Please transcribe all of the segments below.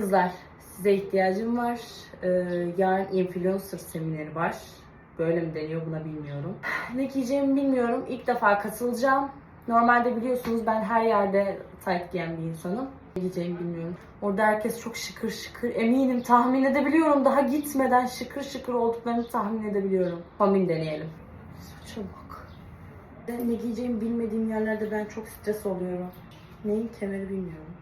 Kızlar size ihtiyacım var. Ee, yarın influencer semineri var. Böyle mi deniyor buna bilmiyorum. Ne giyeceğimi bilmiyorum. İlk defa katılacağım. Normalde biliyorsunuz ben her yerde tight giyen bir insanım. Ne giyeceğimi bilmiyorum. Orada herkes çok şıkır şıkır. Eminim tahmin edebiliyorum. Daha gitmeden şıkır şıkır olduklarını tahmin edebiliyorum. Kombin deneyelim. Saça bak. Ne giyeceğimi bilmediğim yerlerde ben çok stres oluyorum. Neyin kemeri bilmiyorum.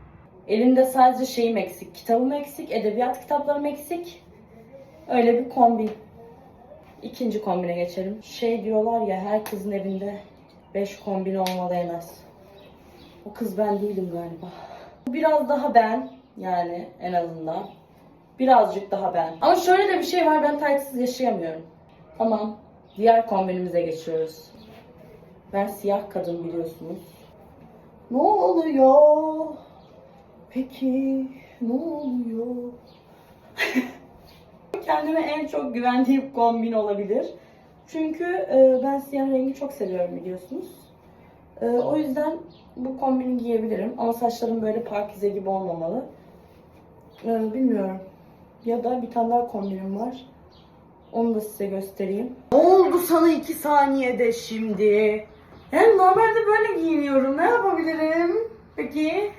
Elimde sadece şeyim eksik. Kitabım eksik, edebiyat kitaplarım eksik. Öyle bir kombin. İkinci kombine geçelim. Şey diyorlar ya herkesin evinde 5 kombin olmalı en az. O kız ben değilim galiba. Biraz daha ben yani en azından. Birazcık daha ben. Ama şöyle de bir şey var ben taytsız yaşayamıyorum. Tamam. Diğer kombinimize geçiyoruz. Ben siyah kadın biliyorsunuz. Ne oluyor? Peki ne oluyor? Kendime en çok güvendiğim kombin olabilir. Çünkü e, ben siyah rengi çok seviyorum biliyorsunuz. E, o yüzden bu kombini giyebilirim. Ama saçlarım böyle parkize gibi olmamalı. E, bilmiyorum. Ya da bir tane daha kombinim var. Onu da size göstereyim. Ne oldu sana iki saniyede şimdi? Yani normalde böyle giyiniyorum. Ne yapabilirim? Peki